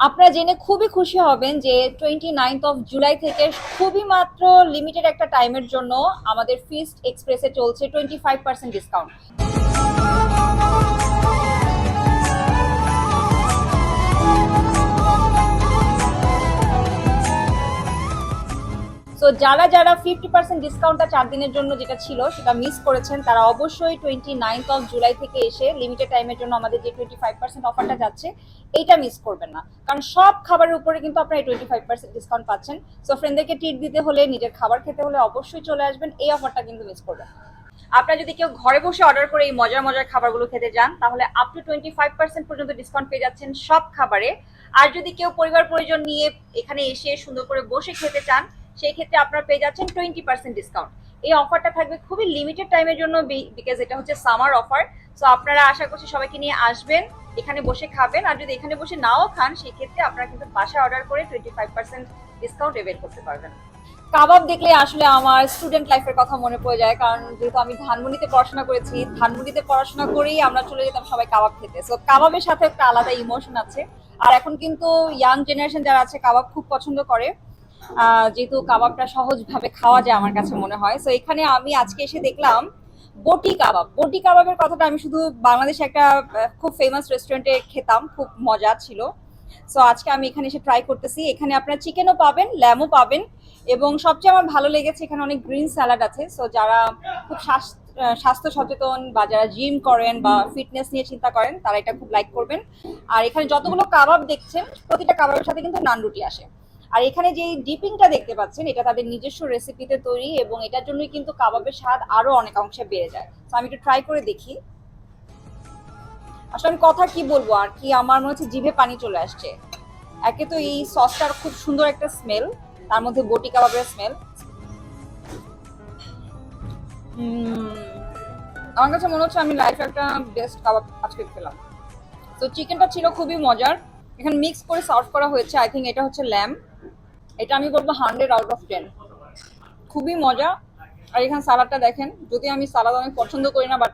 আপনারা জেনে খুবই খুশি হবেন যে টোয়েন্টি নাইনথ অফ জুলাই থেকে খুবই মাত্র লিমিটেড একটা টাইমের জন্য আমাদের ফিস্ট এক্সপ্রেসে চলছে twenty five percent discount so যারা যারা ফিফটি পার্সেন্ট ডিসকাউন্টটা চার দিনের জন্য যেটা ছিল সেটা মিস করেছেন, তারা অবশ্যই টোয়েন্টি নাইনথ অফ জুলাই থেকে এসে লিমিটেড টাইমের জন্য আমাদের যে টোয়েন্টি ফাইভ পার্সেন্ট অফারটা যাচ্ছে, এইটা মিস করবেন না। কারণ সব খাবারের উপরে কিন্তু আপনারা টোয়েন্টি ফাইভ পার্সেন্ট ডিসকাউন্ট পাচ্ছেন। সো ফ্রেন্ডদেরকে ট্রিট দিতে হলে, নিজের খাবার খেতে হলে অবশ্যই চলে আসবেন, এই অফারটা কিন্তু মিস করবেন। আপনারা যদি কেউ ঘরে বসে অর্ডার করে এই মজার মজার খাবারগুলো খেতে যান, তাহলে up to twenty five percent পর্যন্ত ডিসকাউন্ট পেয়ে যাচ্ছেন সব খাবারে। আর যদি কেউ পরিবার পরিজন নিয়ে এখানে এসে সুন্দর করে বসে খেতে চান সেই ক্ষেত্রে আপনারা পেয়ে যাচ্ছেন টোয়েন্টি পার্সেন্ট ডিসকাউন্ট এই অফারটা থাকবে খুবই লিমিটেড টাইমের জন্য বিকজ এটা হচ্ছে সামার অফার সো আপনারা আশা করছি সবাইকে নিয়ে আসবেন, এখানে বসে খাবেন। আর যদি এখানে বসে নাও খান, সেই ক্ষেত্রে আপনারা কিন্তু বাসায় অর্ডার করে twenty five percent discount avail করতে পারবেন। কাবাব দেখলে আসলে আমার স্টুডেন্ট লাইফের কথা মনে পড়ে যায়, কারণ যেহেতু আমি ধানমন্ডিতে পড়াশোনা করেছি, ধানমন্ডিতে পড়াশোনা করেই আমরা চলে যেতাম সবাই কাবাব খেতে। সো কাবাবের সাথে একটা আলাদা ইমোশন আছে। আর এখন কিন্তু ইয়াং জেনারেশন যারা আছে, কাবাব খুব পছন্দ করে। যেহেতু কাবাবটা সহজভাবে খাওয়া যায় আমার কাছে মনে হয়। সো এখানে আমি আজকে এসে দেখলাম বটি কাবাব। বটি কাবাবের কথাটা আমি শুধু বাংলাদেশে একটা খুব ফেমাস রেস্টুরেন্টে খেতাম, খুব মজা ছিল। সো আজকে আমি এখানে এসে ট্রাই করতেছি। এখানে আপনারা চিকেনও পাবেন ল্যামও পাবেন এবং সবচেয়ে আমার ভালো লেগেছে এখানে অনেক গ্রিন স্যালাড আছে। সো যারা খুব স্বাস্থ্য সচেতন বা যারা জিম করেন বা ফিটনেস নিয়ে চিন্তা করেন, তারা এটা খুব লাইক করবেন। আর এখানে যতগুলো কাবাব দেখছেন, প্রতিটা কাবাবের সাথে কিন্তু নান রুটি আসে। আর এখানে যে ডিপিংটা দেখতে পাচ্ছেন, এটা তাদের নিজস্ব রেসিপিতে তৈরি এবং এটার জন্যই কিন্তু কাবাবের স্বাদ আরও অনেক অংশে বেড়ে যায়। তো আমি একটু ট্রাই করে দেখি। আসলে আমি কথা কি বলব, আর কি আমার মনে হচ্ছে জিভে পানি চলে আসছে। একে তো এই সসটার খুব সুন্দর একটা স্মেল তার মধ্যে বটি কাবাবের স্মেল আমার কাছে মনে হচ্ছে আমি লাইফে একটা বেস্ট কাবাব আজকে খেলাম। তো চিকেনটা ছিল খুবই মজার। এখানে মিক্স করে সার্ভ করা হয়েছে আই থিঙ্ক এটা হচ্ছে ল্যাম এটা আমি বলব হান্ড্রেড আউট অফ টেন খুবই মজা। আর এখানে সালাডটা দেখেন, যদি আমি সালাদ অনেক পছন্দ করি না বাট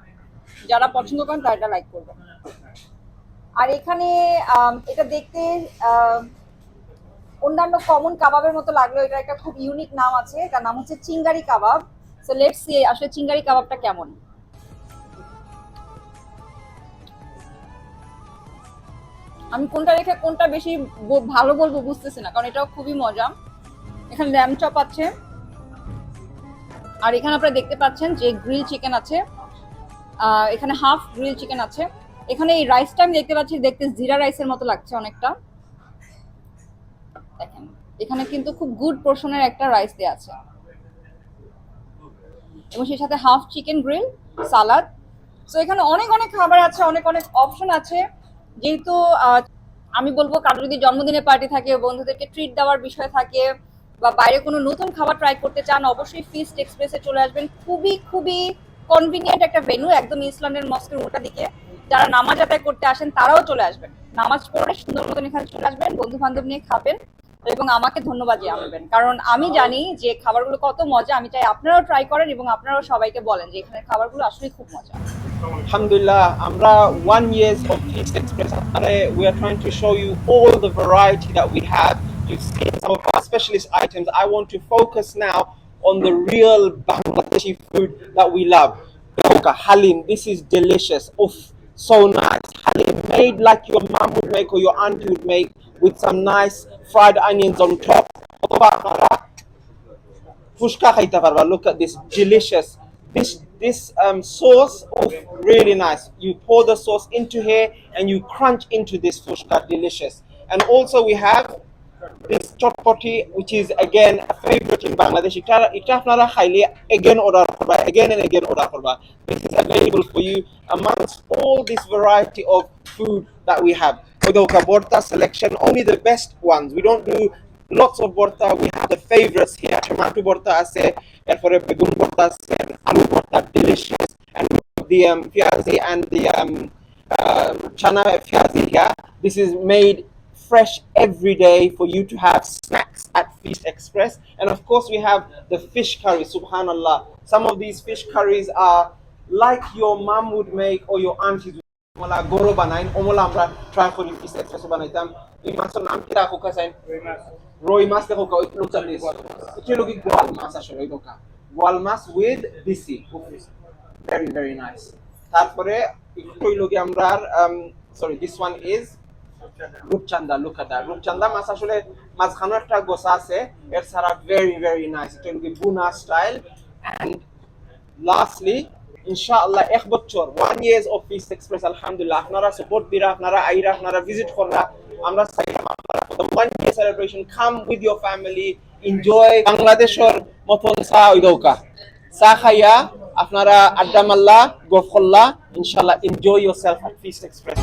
যারা পছন্দ করেন, তারা এটা লাইক করবে আর এখানে এটা দেখতে অন্যান্য কমন কাবাবের মতো লাগল। এটা একটা খুব ইউনিক নাম আছে। তার নাম হচ্ছে চিঙ্গারি কাবাব। সো লেটস সি আসলে চিঙ্গারি কাবাবটা কেমন? কোনটা রেখে কোনটা বেশি ভালো বলব বুঝতেছি না, কারণ এটাও খুবই মজা। এখানে ল্যাম চপ আছে। আর এখানে আপনারা দেখতে পাচ্ছেন যে গ্রিল চিকেন আছে। এখানে হাফ গ্রিল চিকেন আছে। এখানে এই রাইসটা আমি দেখতে পাচ্ছি, দেখতে জিরা রাইসের মতো লাগছে অনেকটা। দেখেন, এখানে কিন্তু খুব গুড পোর্শনের একটা রাইস দেওয়া আছে। এবং সেই সাথে half chicken grill salad so এখানে অনেক অনেক খাবার আছে, অনেক অনেক অপশন আছে। যেহেতু আমি বলব কারও যদি জন্মদিনের পার্টি থাকে, বন্ধুদেরকে ট্রিট দেওয়ার বিষয় থাকে, বা বাইরে কোনো নতুন খাবার ট্রাই করতে চান, অবশ্যই ফিস্ট এক্সপ্রেসে চলে আসবেন। খুবই খুবই কনভিনিয়েন্ট একটা ভেনু একদম ইসলামের মস্কের উল্টা দিকে। যারা নামাজ আদায় করতে আসেন, তারাও চলে আসবেন। নামাজ পড়ে সুন্দর মতন এখানে চলে আসবেন বন্ধু বান্ধব নিয়ে খাবেন। এবং আমাকে ধন্যবাদ জানাবেন কারণ আমি জানি যে খাবারগুলো কত মজা আমি চাই আপনারাও ট্রাই করেন এবং আপনারাও সবাইকে বলেন যে এখানে খাবারগুলো আসলে খুব মজা Alhamdulillah, Amra, one years of East Express, we are trying to show you all the variety that we have. You've seen some of our specialist items. I want to focus now on the real Bangladeshi food that we love. Doka, Halim, this is delicious. Oof, so nice. Halim made like your mom would make or your auntie would make with some nice fried onions on top. Look at this delicious. This this um, sauce oh really nice. You pour the sauce into here and you crunch into this fushka, delicious. And also we have this chotpoti, which is again a favorite in Bangladesh. Ita ita আপনারা খাইলে again order করবা, again and again order করবা. This is available for you amongst all this variety of food that we have. Odoka Borta selection, only the best ones. We don't do lots of borta. We have the favorites here. Tomato borta আছে, এরপরে বেগুন borta আছে, and আলু borta, delicious. And the um, fiazi and the um, uh, chana fiazi here. This is made fresh every day for you to have snacks at Feast Express. And of course, we have the fish curry, subhanallah. Some of these fish curries are like your mom would make or your aunties ওমলা গরো বানাইন ওমলা আমরা try করি fish express বানাইতাম এই মাছের নাম কি রাখো Hassan রই মাছ দেখো ওই লোচার লিস এটা লোকি গোয়াল মাছ আসলে ওই দোকা গোয়াল মাছ with BC very very nice তারপরে একটু লোকি আমরা সরি দিস ওয়ান ইজ রূপচান্দা লুক এট রূপচান্দা মাছ আসলে মাঝখানে একটা গোসা আছে। এর ছাড়া ভেরি ভেরি নাইস এটা লোকি বুনা স্টাইল এন্ড লাস্টলি ইনশাআল্লাহ এক বছর one years of feast express আলহামদুলিল্লাহ। আপনারা সাপোর্ট দিরা, আপনারা আইরা, আপনারা ভিজিট করা আমরা চাই one year celebration come with your family enjoy বাংলাদেশের মতন চা ওই দৌকা চা খাইয়া আপনারা আড্ডা মাল্লা গফ করলা ইনশাল্লাহ enjoy yourself at feast express